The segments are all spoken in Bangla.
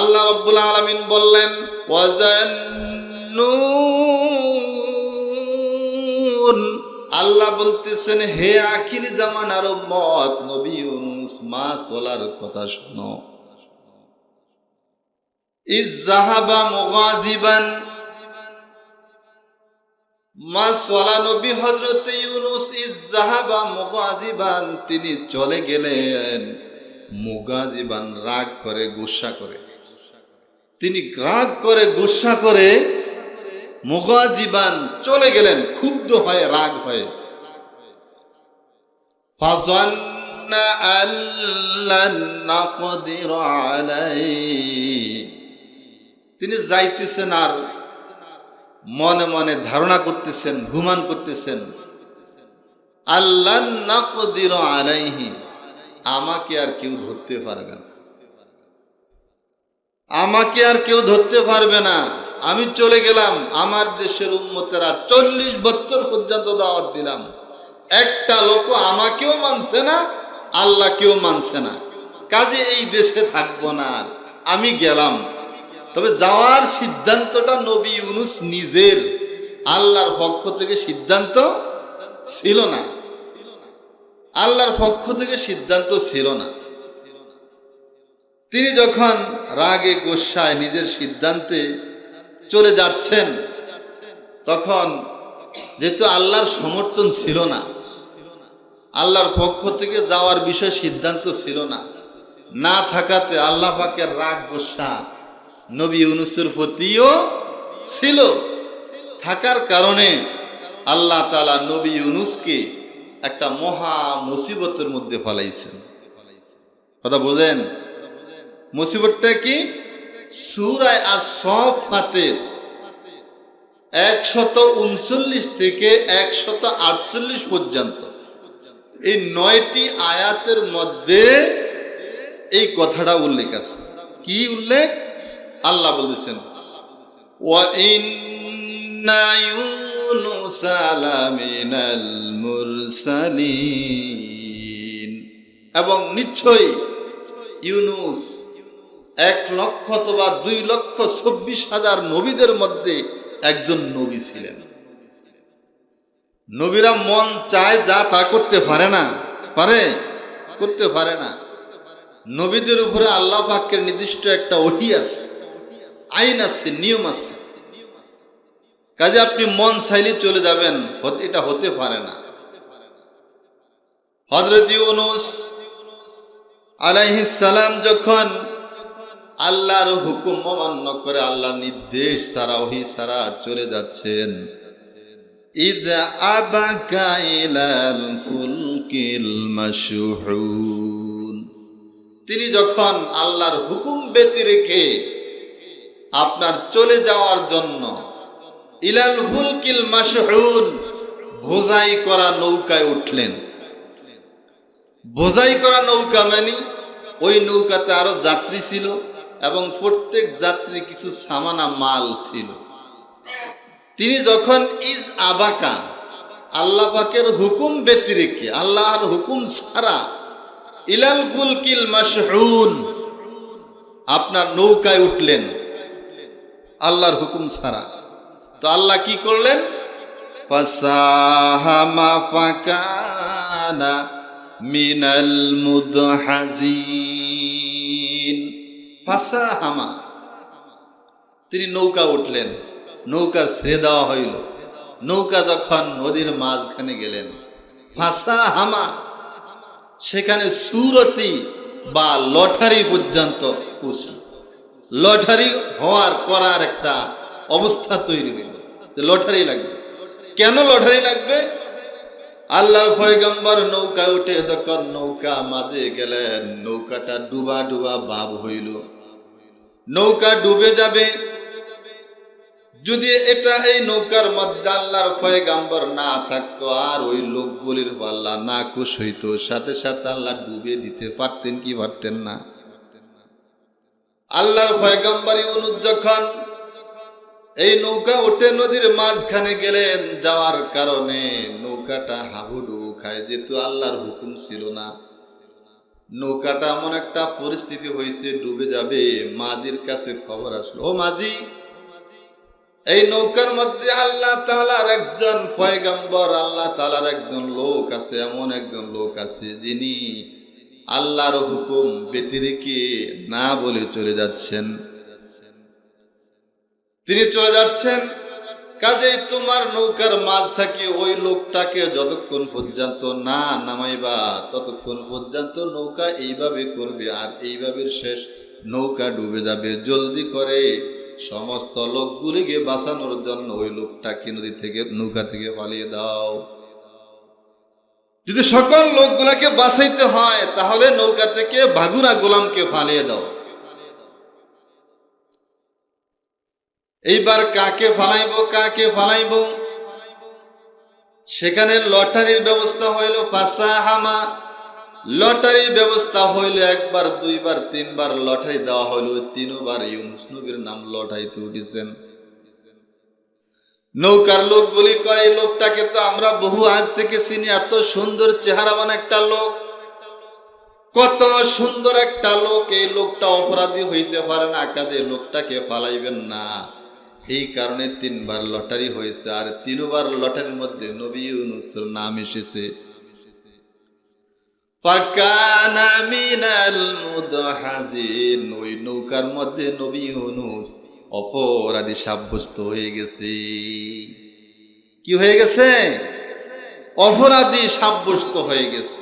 আল্লাহ রব্বুল আলমিন বললেন আল্লাহ বলতেছেন, হে আখির জামানার মত নবী ইউনুস, মা সোলার কথা শোনো। ইজাহাবা মুগাজিবান মা সোলা নবী হজরত ইউনুস ইজাহাবা মুগাজিবান তিনি চলে গেলেন মুগাজিবান রাগ করে, গুসা করে। তিনি গ্রাগ করে, গুসা করে মোগাজিবান চলে গেলেন, ক্ষুব্ধ হয়ে, রাগ হয়ে। তিনি যাইতেছেন আর মনে মনে ধারণা করতেছেন, ঘুমান করতেছেন। আল্লাহ আলাইহি, আমাকে আর কেউ ধরতে পারবে না। আমাকে আর কেউ ধরতে পারবে না। আমি চলে গেলাম, আমার দেশের উন্মতেরা চল্লিশ বছর পর্যন্ত দাওয়াত দিলাম। একটা লোক আমাকেও মানছে না আল্লাহ কেউ মানছে না। কাজে এই দেশে থাকব না আর, আমি গেলাম। তবে যাওয়ার সিদ্ধান্তটা নবী ইউনুস নিজের। আল্লাহর পক্ষ থেকে সিদ্ধান্ত ছিল না। আল্লাহর পক্ষ থেকে সিদ্ধান্ত ছিল না। তিনি যখন রাগে গোসায় নিজের সিদ্ধান্তে চলে যাচ্ছেন, তখন যেহেতু আল্লাহর সমর্থন ছিল না, আল্লাহর পক্ষ থেকে যাওয়ার বিষয় সিদ্ধান্ত ছিল না না থাকাতে আল্লাহ পাকের রাগ গোসা নবী ইউনুসের প্রতিও ছিল। থাকার কারণে আল্লাহ তালা নবী ইউনুসকে একটা মহা মুসিবতের মধ্যে ফলাইছেন। কথা বোঝেন? মুসিবতটা কি? সুরায় আর সফাতের একশত উনচল্লিশ থেকে একশত আটচল্লিশ পর্যন্ত। এই নয়টি আয়াতের মধ্যে এই কথাটা উল্লেখ আছে। কি উল্লেখ? আল্লাহ বলেছেন এবং নিশ্চয়ই ইউনুস এক লক্ষ অথবা দুই লক্ষ চব্বিশ হাজার নবীদের মধ্যে একজন নবী ছিলেন। নবীরা মন চায় যা তা করতে পারে না, পারে? করতে পারে না। নবীদের উপরে আল্লাহ পাকের নির্দিষ্ট একটা ওহি আছে, আইন আছে, নিয়ম আছে। কাজে আপনি মন চাইলে চলে যাবেন এটা হতে পারে না। হজরত ইউনুস আলাইহিস সালাম যখন আল্লাহর হুকুম অমান্য করে আল্লাহর নির্দেশ সারা ওহি সারা চলে যাচ্ছেন। ইদ ফুলকিল তিনি যখন আল্লাহর হুকুম বেতি রেখে আপনার চলে যাওয়ার জন্য ইলাল ফুলকিল মাসহুন ভোজাই করা নৌকায় উঠলেন। ভোজাই করা নৌকা মানে ওই নৌকাতে আরও যাত্রী ছিল। এবং প্রত্যেক যাত্রী কিছু সামানা মাল ছিল। তিনি যখন ইজ আবাকা, আল্লাহ পাকের হুকুম ব্যতিরেকে, আল্লাহর হুকুম ছাড়া ইলাল ফুলকিল মাশহুন, আপনার নৌকায় উঠলেন আল্লাহর হুকুম ছাড়া। তো আল্লাহ কি করলেন? ফাসাহামা ফাকানা মিনাল মুদহাজিন। ফাসাহামা তিনি নৌকা উঠলেন, নৌকা ছেড়ে দেওয়া হইল। নৌকা তখন নদীর মাঝখানে গেলেন ফাঁসা হামা, সেখানে সুরতি বা লটারি পর্যন্ত পৌঁছল। লটারি হওয়ার করার একটা অবস্থা তৈরি হইল লটারি লাগবে। কেন লটারি লাগবে? আল্লাহর পয়গম্বর নৌকা উঠে তখন নৌকা মাঝে গেলেন, নৌকাটা ডুবা ডুবা ভাব হইল। নৌকা ডুবে যাবে। যদি এটা এই নৌকার মধ্যে আল্লাহর পয়গাম্বর না থাকতো, আর ওই লোকগুলির পাল্লা না খুশ হইতো, সাথে সাথে আল্লাহ ডুবে দিতে পারতেন কি পারতেন না? আল্লাহর পয়গাম্বর ইউনুস যখন এই নৌকা উঠে নদীর মাঝখানে গেলেন, যাওয়ার কারণে নৌকাটা হাবুডুবু খায়, যেহেতু আল্লাহর হুকুম ছিল না। নৌকাটা এমন একটা পরিস্থিতি হয়েছে, ডুবে যাবে। মাঝির কাছে খবর আসলো, ও মাঝি, এই নৌকার মধ্যে আল্লাহ তালার একজন ফয়গাম্বর আল্লাহ তালার একজন লোক আছে, এমন একজন লোক আছে যিনি আল্লাহর হুকুম ব্যতিরেকে না বলে চলে যাচ্ছেন। তিনি চলে যাচ্ছেন কাজেই তোমার নৌকার মাঝ থাকে ওই লোকটাকে যতক্ষণ পর্যন্ত না নামাইবা, ততক্ষণ পর্যন্ত নৌকা এইভাবে করবে আর এইভাবে শেষ নৌকা ডুবে যাবে। জলদি করে সমস্ত লোকগুলিকে বাঁচানোর জন্য ওই লোকটাকে নদী থেকে, নৌকা থেকে পালিয়ে দাও। যদি সকল লোকগুলাকে বাঁচাইতে হয়, তাহলে নৌকা থেকে বাগুরা গোলামকে ফালিয়ে দাও। এইবার কাকে ফালাইব কাকে ফালাইব? সেখানে লটারির ব্যবস্থা হইল হামা লটারির ব্যবস্থা হইল একবার, দুইবার, তিনবার লটারি দেওয়া হইল। তিনবার ইউনুস নবীর নাম লটারিতে উঠেছেন। নৌকার লোকগুলি কয়, এই লোকটাকে তো আমরা বহু আজ থেকে চিনি, এত সুন্দর চেহারাবান একটা লোক। কত সুন্দর একটা লোক, এই লোকটা অপরাধী হইতে পারে না, কাজে লোকটাকে পালাইবেন না। এই কারণে তিনবার লটারি হয়েছে, আর তিনবার লটারির মধ্যে নবী ইউনুসের নাম এসেছে। ওই নৌকার মধ্যে নবী ইউনুস অপরাধী সাব্যস্ত হয়ে গেছে। কি হয়ে গেছে? অপরাধী সাব্যস্ত হয়ে গেছে।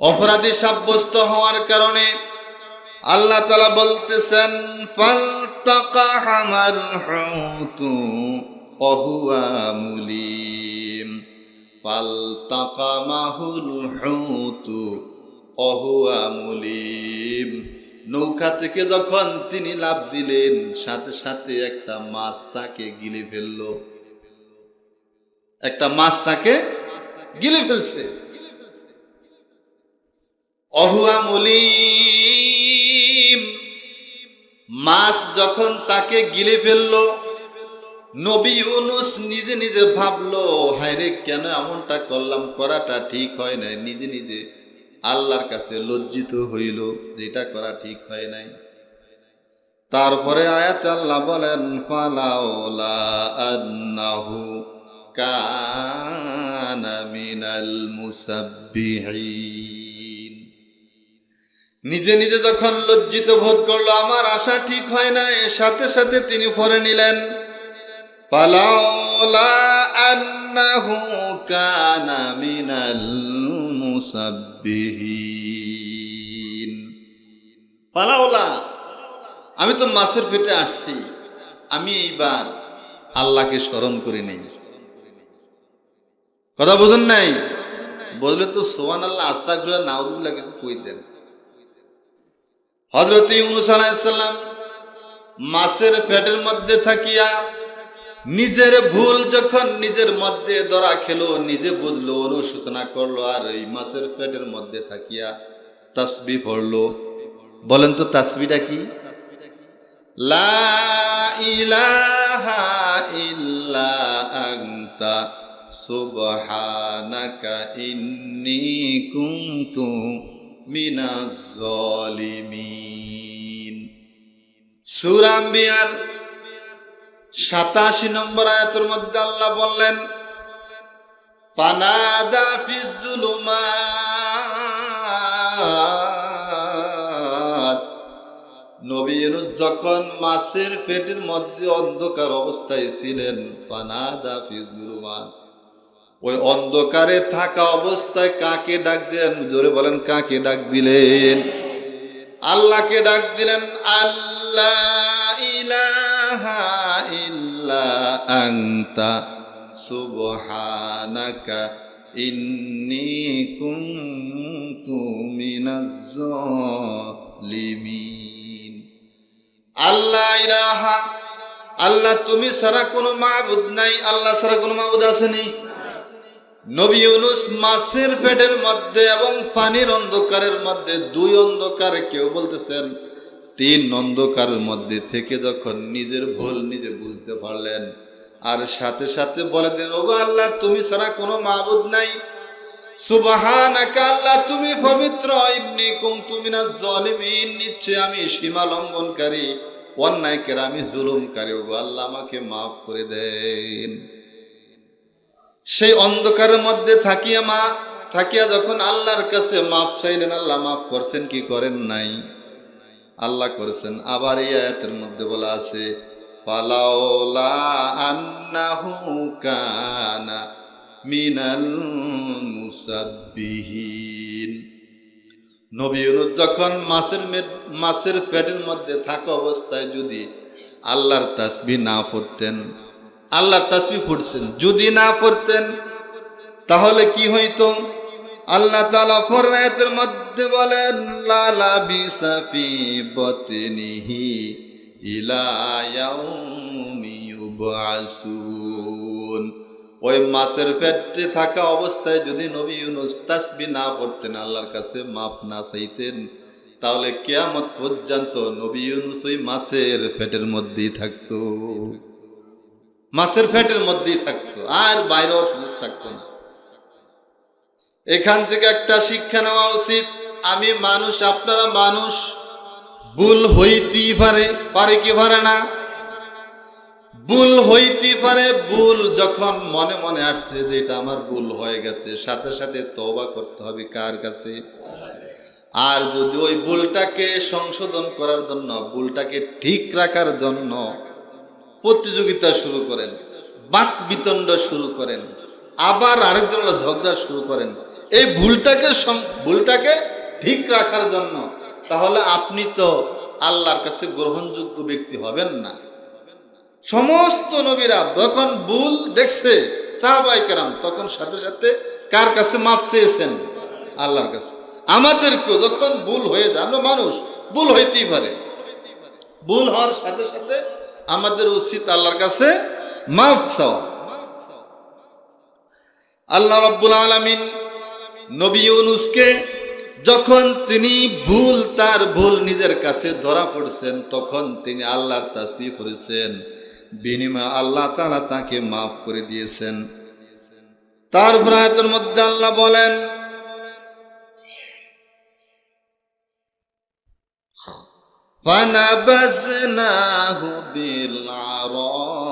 অপরাধী সাব্যস্ত হওয়ার কারণে আল্লাহ তালা বলতেছেন, ফালতাকা হামাল হুতু অহুয়া মুলিম। ফালতাকা মাহুল হুতু অহুয়া মুলিম। নৌকা থেকে যখন তিনি লাভ দিলেন, সাথে সাথে একটা মাছ তাকে গিলে ফেলল। একটা মাছ তাকে গিলে ফেলছে। অহুয়া মুলিম। মাছ যখন তাকে গিলে ফেলল, নবী ইউনুস নিজে নিজে ভাবলো হায়রে কেন এমনটা করলাম? করাটা ঠিক হয় নাই। নিজে নিজে আল্লাহর কাছে লজ্জিত হইল এটা করা ঠিক হয় নাই। তারপরে আয়াত আল্লাহ বলেন ফালাউলা আন্নাহু কানা মিনাল মুসাব্বিহিন। নিজে নিজে যখন লজ্জিত বোধ করল, আমার আশা ঠিক হয় না, এর সাথে সাথে তিনি পরে নিলেন পালাওলা পালাওলা আমি তো মাছের পেটে আসছি, আমি এইবার আল্লাহকে স্মরণ করে নেই। কথা বোঝেন নাই? বললে তো সোহান আল্লাহ আস্তা করে নাউদুল্লাহ কিছু কইতেন। হজরত ইউনুস আলাইসাল্লাম মাছের পেটের মধ্যে থাকিয়া নিজের ভুল যখন নিজের মধ্যে ধরা খেলো, নিজে বুঝলো, অনুশোচনা করল, আর এই মাছের পেটের মধ্যে থাকিয়া তাসবি পড়ল। বলেন তো তাসবিটা কি? লা ইলাহা ইল্লা আনতা, সুবহানাকা ইন্নী কুনতু 87 নম্বর আয়াতের মধ্যে আল্লাহ বললেন পানাদা ফিজ জুলুমাত। নবী যখন মাছের পেটের মধ্যে অন্ধকার অবস্থায় ছিলেন পানাদা ফিজ জুলুমাত। ওই অন্ধকারে থাকা অবস্থায় কাকে ডাক দিলেন? জোরে বলেন, কাকে ডাক দিলেন? আল্লাহকে ডাক দিলেন, আল্লাহ ইলাহা ইল্লা সুবহানাকা ইন্নী আল্লাহ ইলাহা, আল্লাহ তুমি ছাড়া কোনো মাবুদ নাই, আল্লাহ ছাড়া কোনো মাবুদ আসেনি নবী ইউনুস মাছের পেটের মধ্যে এবং পানির অন্ধকারের মধ্যে, দুই অন্ধকার কেউ বলতেছেন, তিন অন্ধকারের মধ্যে থেকে যখন নিজের ভুল নিজে বুঝতে পারলেন, আর সাথে সাথে বলে দিন ওগো আল্লাহ, তুমি ছাড়া কোনো মাহবুদ নাই। আল্লাহ, তুমি পবিত্র ইন্নী কুনতু মিনাজ জালিমিন নিশ্চয় আমি সীমা লঙ্ঘনকারী, অন্যায়কের, আমি জুলুমকারী। ওগো আল্লাহ, আমাকে মাফ করে দেন। সেই অন্ধকারের মধ্যে থাকিয়া মা, থাকিয়া যখন আল্লাহর কাছে মাফ চাইলেন, আল্লাহ মাফ করছেন, কি করেন নাই? আল্লাহ করেছেন। আবার এই আয়াতের মধ্যে বলা আছে আন্নাহু কানা মিনাল যখন মাছের মে- মাছের পেটের মধ্যে থাকা অবস্থায় যদি আল্লাহর তাসবি না পড়তেন আল্লাহর তাসবি পড়ছেন। যদি না পড়তেন, তাহলে কি হইতো? আল্লাহ তালা ফরায়াতের মধ্যে বলেন, লালা বিসাফি বতনিহি ইলা ইয়াউমি ইউবআসুন। ওই মাছের পেটে থাকা অবস্থায় যদি নবী ইউনুস তাসবি না পড়তেন, আল্লাহর কাছে মাপ না চাইতেন, তাহলে কেয়ামত পর্যন্ত নবী ইউনুস ওই মাছের পেটের মধ্যেই থাকতো। মাছের পেটের মধ্যেই থাকতো, আর বাইরেও সুযোগ থাকতো না। এখান থেকে একটা শিক্ষা নেওয়া উচিত, আমি মানুষ, আপনারা মানুষ, ভুল হইতেই পারে পারে কি পারে না? ভুল হইতে পারে, ভুল যখন মনে মনে আসছে যে এটা আমার ভুল হয়ে গেছে, সাথে সাথে তওবা করতে হবে কার কাছে? আর যদি ওই ভুলটাকে সংশোধন করার জন্য, ভুলটাকে ঠিক রাখার জন্য প্রতিযোগিতা শুরু করেন, বাক বিতণ্ড শুরু করেন, আবার আরেকজন ঝগড়া শুরু করেন। এই ভুলটাকে ভুলটাকে ঠিক রাখার জন্য তাহলে আপনি তো আল্লাহর কাছে গ্রহণযোগ্য ব্যক্তি হবেন না। সমস্ত নবীরা যখন ভুল দেখছে, সাহাবাই কেরাম, তখন সাথে সাথে কার কাছে মাপ চেয়েছেন? আল্লাহর কাছে। আমাদেরকেও যখন ভুল হয়ে যায়, আমরা মানুষ, ভুল হইতেই পারে। ভুল হওয়ার সাথে সাথে আমাদের উচিত আল্লাহর কাছে মাফ চাওয়া। আল্লাহ রব্বুল আলমিন নবী ইউনুসকে যখন তিনি ভুল, তার ভুল নিজের কাছে ধরা পড়ছেন, তখন তিনি আল্লাহর তাসবি করেছেন। বিনিময়ে আল্লাহ তাআলা তাকে মাফ করে দিয়েছেন। তার ভ্রাতের মধ্যে আল্লাহ বলেন فنبذناه بالعراء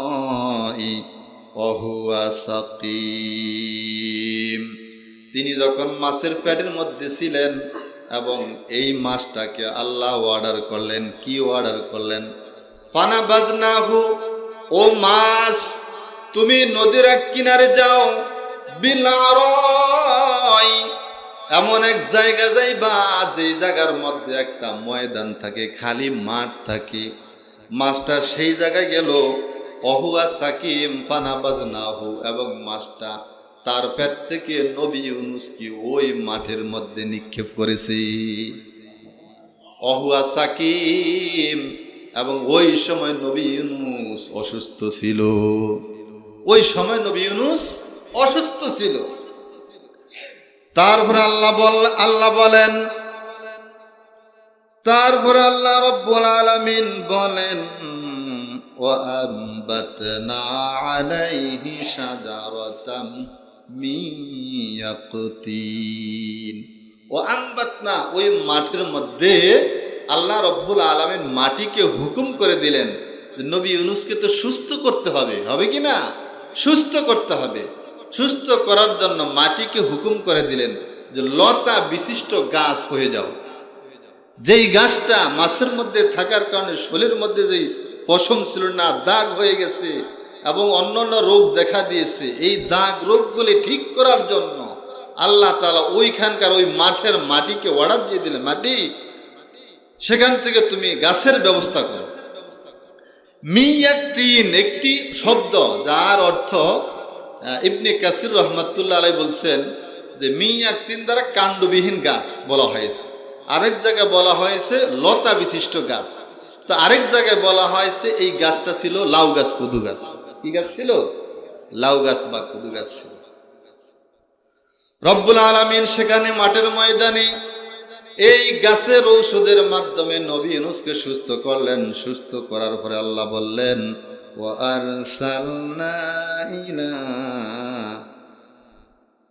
وهو سقيم তিনি যখন মাছের পেটের মধ্যে ছিলেন এবং এই মাছটাকে আল্লাহ অর্ডার করলেন কি অর্ডার করলেন ফানা বাজনাহু ও মাছ তুমি নদীর এক কিনারে যাও বিলারয় এমন এক জায়গা যাইবা যেই জায়গার মধ্যে একটা ময়দান থাকে, খালি মাঠ থাকে। মাছটা সেই জায়গায় গেল, অহুয়া সাকিম পানাবাজ নাহু এবং মাছটা তার পেট থেকে নবী ইউনুসকে ওই মাঠের মধ্যে নিক্ষেপ করেছে। অহুয়া সাকিম এবং ওই সময় নবী ইউনুস অসুস্থ ছিল। ওই সময় নবী ইউনুস অসুস্থ ছিল। তারপরে আল্লাহ বল আল্লাহ বলেন তারপরে আল্লাহ রব্বুল আলামিন বলেন وأنبتنا عليه شجرة من يقطين وأنبتنا ওই মাঠের মধ্যে আল্লাহ রব্বুল আলামিন মাটিকে হুকুম করে দিলেন যে নবী ইউনুসকে তো সুস্থ করতে হবে হবে কি না সুস্থ করতে হবে সুস্থ করার জন্য মাটিকে হুকুম করে দিলেন যে লতা বিশিষ্ট গাছ হয়ে যাও। যেই গাছটা মাছের মধ্যে থাকার কারণে শরীরের মধ্যে যেই পশম ছিল না, দাগ হয়ে গেছে এবং অন্যান্য রোগ দেখা দিয়েছে, এই দাগ রোগগুলি ঠিক করার জন্য আল্লাহ তালা ওইখানকার ওই মাঠের মাটিকে অর্ডার দিয়ে দিলেন, মাটি, সেখান থেকে তুমি গাছের ব্যবস্থা করো। মিয়াক্তিন একটি শব্দ যার অর্থ ইবনে কাসির রহমতুল্লাহ আলাই বলছেন যে মিয়াক্তিন দ্বারা কাণ্ডবিহীন গাছ বলা হয়েছে। আরেক জায়গায় বলা হয়েছে লতা বিশিষ্ট গাছ। তো আরেক জায়গায় বলা হয়েছে এই গাছটা ছিল লাউ গাছ, কদু গাছ। কি গাছ ছিল? লাউ গাছ বা কদু গাছ ছিল। রব্বুল আলমিন সেখানে মাঠের ময়দানে এই গাছের ঔষধের মাধ্যমে নবী ইউনুসকে সুস্থ করলেন। সুস্থ করার পরে আল্লাহ বললেন ও আর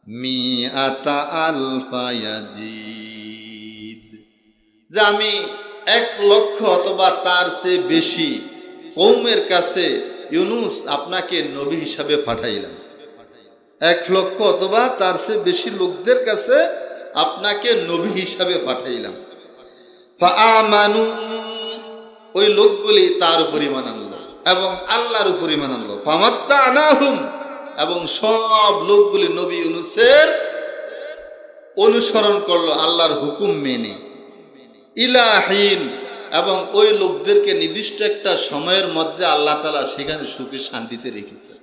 মি আতা আলফায়াজিদ যে আমি এক লক্ষ অথবা তার চেয়ে বেশি কৌমের কাছে ইউনুস আপনাকে নবী হিসাবে পাঠাইলাম। এক লক্ষ অথবা তার চেয়ে বেশি লোকদের কাছে আপনাকে নবী হিসাবে পাঠাইলাম। ওই লোকগুলি তার উপর ইমান আনলো। এবং আল্লাহর উপর ইমান আনলো। আনাহুম এবং সব লোকগুলি নবী ইউনুসের অনুসরণ করল আল্লাহর হুকুম মেনে। ইলাহীন, এবং ওই লোকদেরকে নির্দিষ্ট একটা সময়ের মধ্যে আল্লাহ তালা সেখানে সুখে শান্তিতে রেখেছে।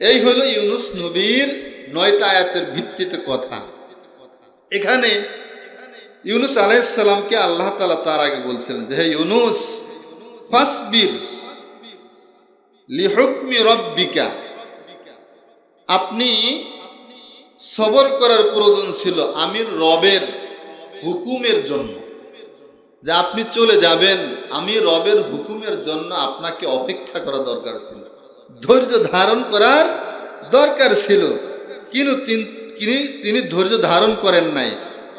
এই হলো ইউনুস নবীর নয়টা আয়াতের ভিত্তিতে কথা। এখানে ইউনুস আলাইসাল্লামকে আল্লাহ তালা তার আগে বলছিলেন যে, হে ইউনুস, ফাসবির লিহুকমি রব্বিকা। আপনি সবর করার প্রয়োজন ছিল আমির রবের হুকুমের জন্য। যে আপনি চলে যাবেন আমি রবের হুকুমের জন্য আপনাকে অপেক্ষা করা দরকার ছিল। ধৈর্য ধারণ করার দরকার ছিল। কিন্তু তিনি তিনি ধৈর্য ধারণ করেন নাই।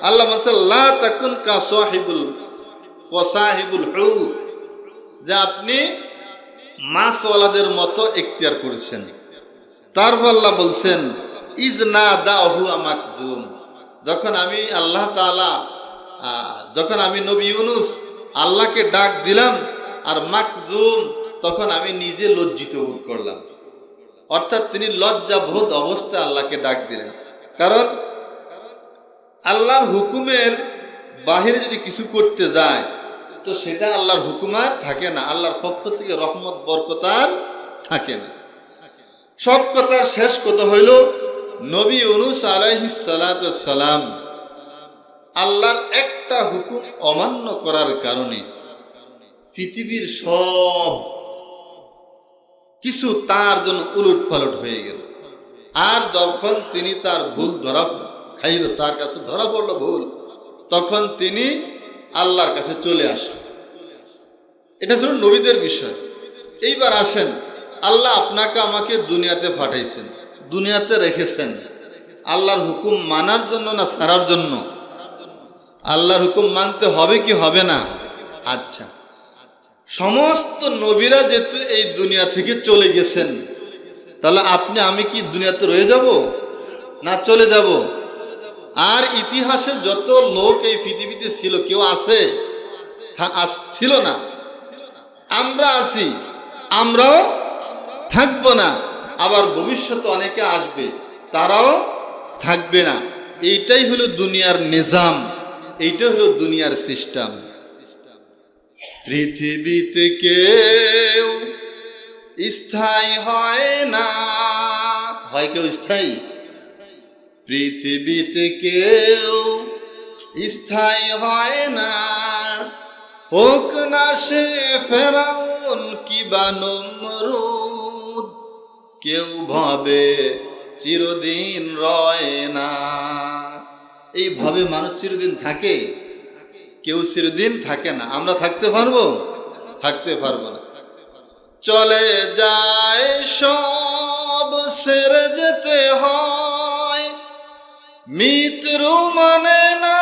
আল্লাহ মাসাল্লাহ তাকুন কা সাহিবুল ওয়াসাহিবুল হুদ যে আপনি মাছওয়ালাদের মতো এখতিয়ার করেছেন। তারপর আল্লাহ বলছেন ইজ না দা হুয়া মাকজুম যখন আমি আল্লাহ আহ, যখন আমি নবী ইউনুস আল্লাহকে ডাক দিলাম আর মাকজুম তখন আমি নিজে লজ্জিত বোধ করলাম। অর্থাৎ তিনি লজ্জা লজ্জাবোধ অবস্থায় আল্লাহকে ডাক দিলেন। কারণ আল্লাহর হুকুমের বাহিরে যদি কিছু করতে যায় তো সেটা আল্লাহর হুকুম আর থাকে না। আল্লাহর পক্ষ থেকে রহমত বরকতার থাকে না। সব কথার শেষ কথা হইল, নবী অনুস সালাম আল্লাহর একটা হুকুম অমান্য করার কারণে পৃথিবীর সব কিছু তার জন্য উলট ফালট হয়ে গেল। আর যখন তিনি তার ভুল ধরা খাইল, তার কাছে ধরা পড়ল ভুল, তখন তিনি আল্লাহর কাছে চলে আসেন এটা ছিল নবীদের বিষয়। এইবার আসেন, আল্লাহ আপনাকে আমাকে দুনিয়াতে পাঠাইছেন, দুনিয়াতে রেখেছেন। আল্লাহর হুকুম মানার জন্য না সারার জন্য? আল্লাহর হুকুম মানতে হবে কি হবে না? আচ্ছা। সমস্ত নবীরা যেহেতু এই দুনিয়া থেকে চলে গেছেন, তাহলে আপনি, আমি কি দুনিয়াতে রয়ে যাব? না চলে যাব? আর ইতিহাসে যত লোক এই পৃথিবীতে ছিল, কেউ আছে? ছিল না। আমরা আছি, আমরাও থাকব না। আবার ভবিষ্যতে অনেকে আসবে, তারাও থাকবে না। এইটাই হলো দুনিয়ার নিজাম এইটা হলো দুনিয়ার সিস্টেম। পৃথিবীতে কেউ স্থায়ী হয় না। হয় কেউ স্থায়ী? পৃথিবীতে কেউ স্থায়ী হয় না। হোক না সে ফেরাউন কিবা নমরুদ, কেউ ভাবে চিরদিন রয় না। এই ভাবে মানুষ চিরদিন থাকে? কেউ চিরদিন থাকে না। আমরা থাকতে পারব? থাকতে পারব না। চলে যায় সব, সেরে যেতে হয়। মিত্র মানে না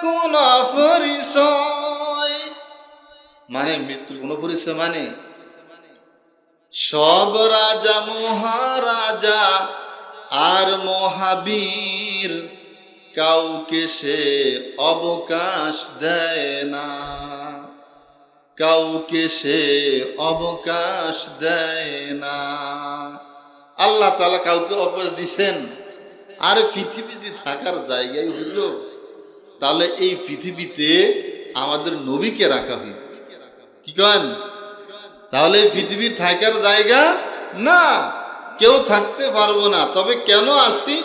কোন পরিচয় মানে মৃত্যুর কোন পরিচয় মানে? সব রাজা, মহারাজা আর মহাবীর কাউকে সে অবকাশ দেয় না। কাউকে সে অবকাশ দেয় না। আল্লাহ তালা কাউকে অবকাশ দিছেন? আর পৃথিবীতে থাকার জায়গায় হইল তাহলে এই পৃথিবীতে আমাদের নবীকে রাখা হইল কি কেন? তাহলে পৃথিবীর থাকার জায়গা? না, কেউ থাকতে পারব না। তবে কেন আসি?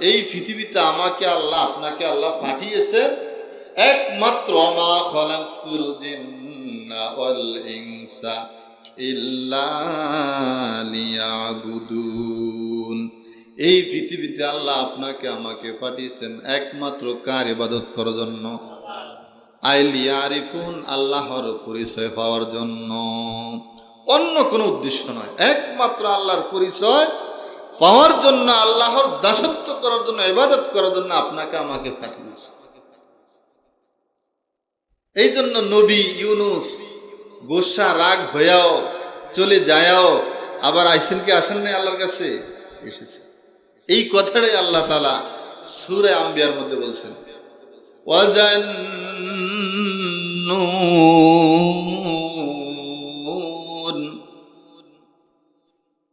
এই পৃথিবীতে আমাকে আল্লাহ, আপনাকে আল্লাহ পাঠিয়েছেন একমাত্র, মা খলাকুল ইল্লা লিয়াবুদুন। এই পৃথিবীতে আল্লাহ আপনাকে, আমাকে পাঠিয়েছেন একমাত্র কার ইবাদত করার জন্য? আইলি আরিফুন আল্লাহর পরিচয় পাওয়ার জন্য। অন্য কোনো উদ্দেশ্য নয়। একমাত্র আল্লাহর পরিচয় পাওয়ার জন্য, আল্লাহর দাসত্ব করার জন্য, ইবাদত করার জন্য আপনাকে, আমাকে পাঠিয়েছে। এই জন্য নবী ইউনুস গোসা রাগ হয়েও, চলে যায়ও, আবার আইসেন কি, আসেন নাই আল্লাহর কাছে? এসেছে। এই কথাটাই আল্লাহ তালা সুরে আম্বিয়ার মধ্যে বলছেন।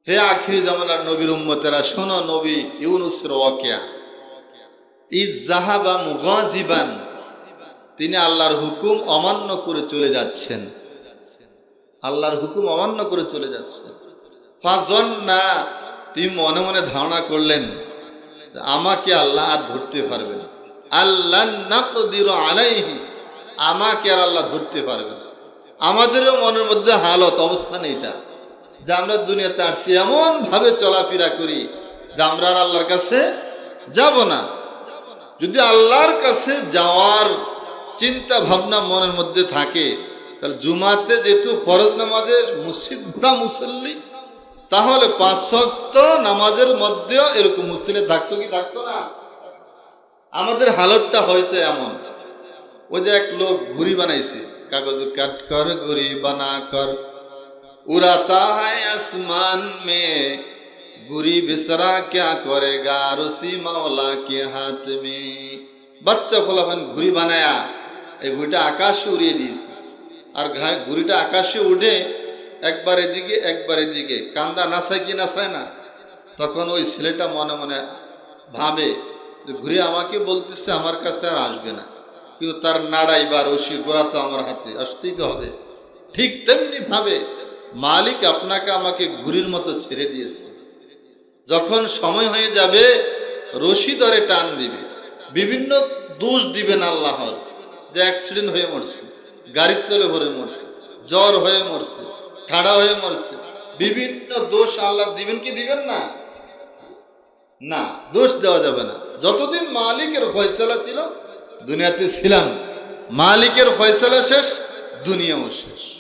হে আখিরি জামানার নবীর উম্মতেরা, শোনো নবী ইউনুসের ওয়াকিয়া। ইজ জাহাবা মুগাজিবান তিনি আল্লাহর হুকুম অমান্য করে চলে যাচ্ছেন। আল্লাহর হুকুম অমান্য করে চলে যাচ্ছেন। ফাজন্না তিনি মনে মনে ধারণা করলেন, আমাকে আল্লাহ আর ধরতে পারবে না। আল্লাহ নাকদির আলাইহি, আমাকে আর আল্লাহ ধরতে পারবে না। আমাদেরও মনের মধ্যে হালত অবস্থান এটা। যে আমরা দুনিয়াতে আসছি এমন ভাবে চলাফেরা করি যে আমরা আর আল্লাহর কাছে যাব না। যদি আল্লাহর কাছে যাওয়ার চিন্তা ভাবনা মনের মধ্যে থাকে, তাহলে জুমাতে যেহেতু ফরজ নামাজে মসজিদ ঘোরা মুসল্লি তাহলে পাঁচ শক্ত নামাজের মধ্যেও এরকম মুসলিমে থাকতো কি থাকতো না? আমাদের হালতটা হয়েছে এমন। ওই যে এক লোক ঘুড়ি বানাইছে, কাগজ কাট কর, ঘুড়ি বানা কর। উড়াতা হায় আসমান মে গুরি বেসরা ক্যা করেগা রসি মাওলা কে হাত মে। বাচ্চা ফলাফান ঘুড়ি বানায়া, এই ঘুড়িটা আকাশে উড়িয়ে দিয়েছে। আর ঘুড়িটা আকাশে উঠে একবার এদিকে একবার এদিকে। কান্দা নাসায় কি নাসায় না। তখন ওই ছেলেটা মনে মনে ভাবে ঘুরে আমাকে বলতেছে, আমার কাছে আর আসবে না। কিন্তু তার নাড়াই বা রশি গোড়া তো আমার হাতে, আসতেই তো হবে। ঠিক তেমনি ভাবে মালিক আপনাকে আমাকে ঘুরির মতো ছেড়ে দিয়েছে। যখন সময় হয়ে যাবে, রশি ধরে টান দিবে। বিভিন্ন দোষ দিবেন আল্লাহর। যে অ্যাক্সিডেন্ট হয়ে মরছে, গাড়ির তলে ভরে মরছে, জ্বর হয়ে মরছে ঠাড়া হয়ে মরছে। বিভিন্ন দোষ আল্লাহ দিবেন কি দিবেন না? না, দোষ দেওয়া যাবে না। যতদিন মালিকের ফয়সালা ছিল, দুনিয়াতে ছিলাম। মালিকের ফয়সালা শেষ, দুনিয়াও শেষ।